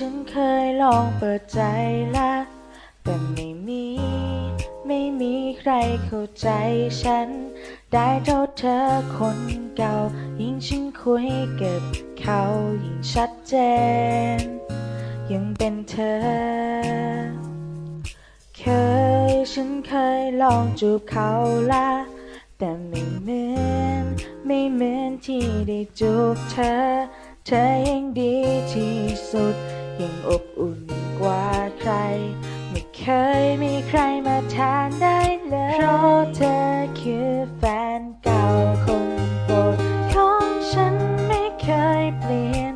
ฉันเคยลองเปิดใจแล้วแต่ไม่มี ไม่มีใครเข้าใจฉัน ได้เท่าเธอคนเก่า ยิ่งฉันคุยเก็บเขายิ่งชัดเจน ยังเป็นเธอ เคยฉันเคยลองจูบเขาละแต่ไม่เหมือน ไม่เหมือนที่ได้จูบเธอ เธอ ยังอบอุ่นกว่าใคร ไม่เคยมีใครมาแทนได้เลย เพราะเธอคือแฟนเก่าคนโปรดของฉันไม่เคยเปลี่ยน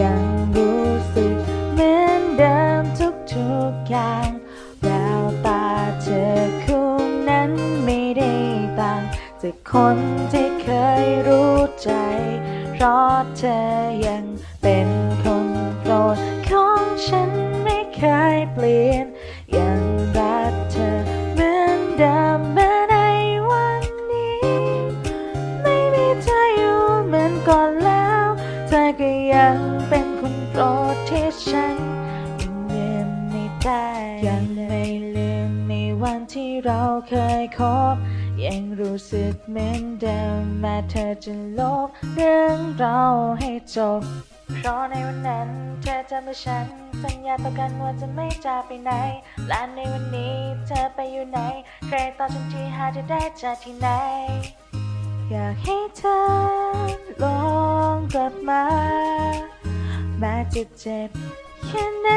ยังรู้สึกเหมือนเดิมทุกๆอย่างแววตาเธอคู่นั้นไม่ได้ต่างจากคนที่เคยรู้ใจ เพราะเธอยังเป็น ยังรักเธอเหมือนเดิมแม้ในวันนี้ ไม่มีเธออยู่เหมือนก่อนแล้ว เธอก็ยังเป็นคนโปรดที่ฉันยังลืมไม่ได้ยังไม่ลืมในวันที่เราเคยคบยังรู้สึกเหมือนเดิมแม้เธอจะลบเรื่องเราให้จบ เพราะในวันนั้นเธอจะมาฉัน สัญญาต่อกันว่าจะไม่จากไปไหนและในวันนี้เธอไปอยู่ไหน ใครต่อฉันที่หาจะได้จากที่ไหน อยากให้เธอลองกลับมา แม้จะเจ็บแค่ไหน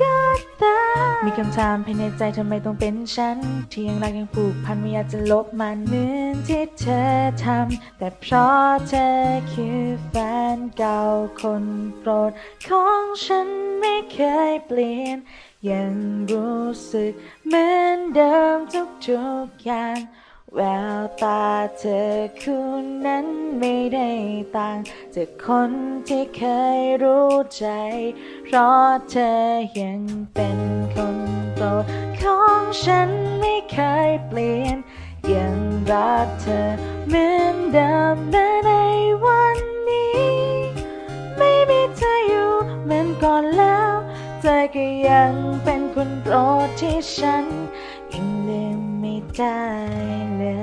ก็ตาม มีคำถามภายในใจทำไมต้องเป็นฉัน ที่ยังรักยังผูกพันไม่อยากจะลบมันเหมือนที่เธอทำแต่เพราะเธอคือแฟนเก่าคนโปรด ของฉันไม่เคยเปลี่ยน ยังรู้สึกเหมือนเดิมทุกๆอย่าง แววตาเธอคู่นั้นไม่ได้ต่างจากคนที่เคยรู้ใจ เพราะเธอยังเป็นคนโปรดของฉันไม่เคยเปลี่ยน ยังรักเธอเหมือนเดิมแม้ในวันนี้ ไม่มีเธออยู่เหมือนก่อนแล้ว เธอก็ยังเป็นคนโปรดที่ฉัน ยังลืมไม่ได้เลย